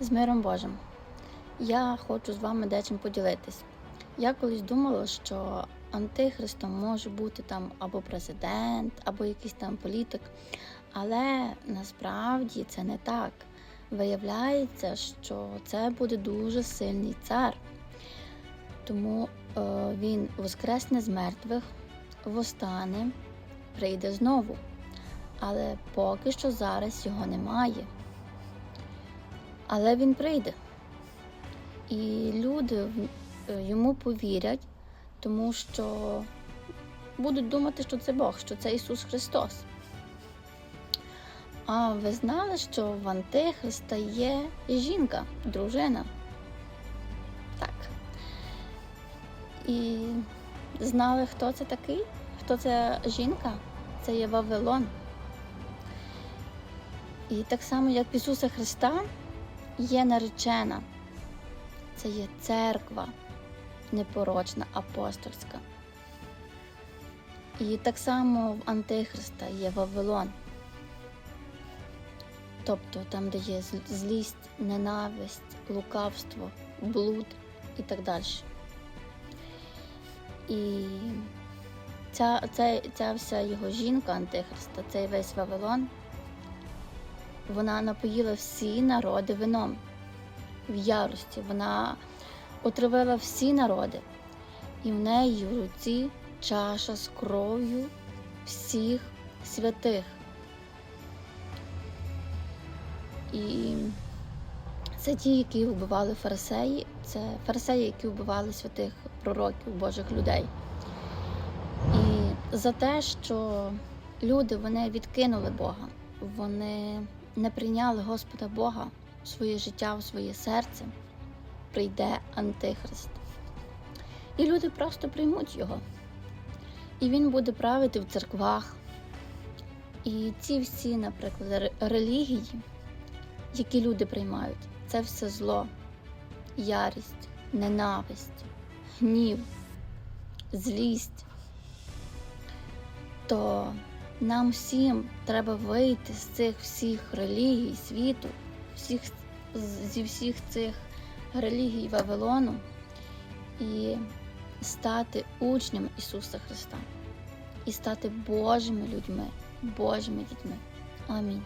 З миром Божим. Я хочу з вами дечим поділитись. Я колись думала, що антихристом може бути там або президент, або якийсь там політик. Але насправді це не так. Виявляється, що це буде дуже сильний цар. Тому е, він воскресне з мертвих, восстане, прийде знову. Але поки що зараз його немає. Але він прийде. І люди е, йому повірять, тому що будуть думати, що це Бог, що це Ісус Христос. А ви знали, що в Антихриста є жінка, дружина? Так. І знали, хто це такий? Хто це жінка? Це є Вавилон. І так само, як Ісуса Христа є наречена. Це є церква непорочна, апостольська. І так само в Антихриста є Вавилон. Тобто там, де є злість, ненависть, лукавство, блуд і так далі. І ця, ця, ця вся його жінка Антихриста, цей весь Вавилон, вона напоїла всі народи вином в ярості. Вона отравила всі народи, і в неї в руці чаша з кров'ю всіх святих. І це ті, які вбивали фарисеї, це фарисеї, які вбивали святих пророків, Божих людей. І за те, що люди вони відкинули Бога, вони не прийняли Господа Бога в своє життя, в своє серце, прийде Антихрист. І люди просто приймуть його. І він буде правити в церквах. І ці всі, наприклад, релігії, які люди приймають, це все зло, ярість, ненависть, гнів, злість. То нам всім треба вийти з цих всіх релігій світу, всіх, зі всіх цих релігій Вавилону і стати учнями Ісуса Христа, і стати Божими людьми, Божими дітьми. Амінь.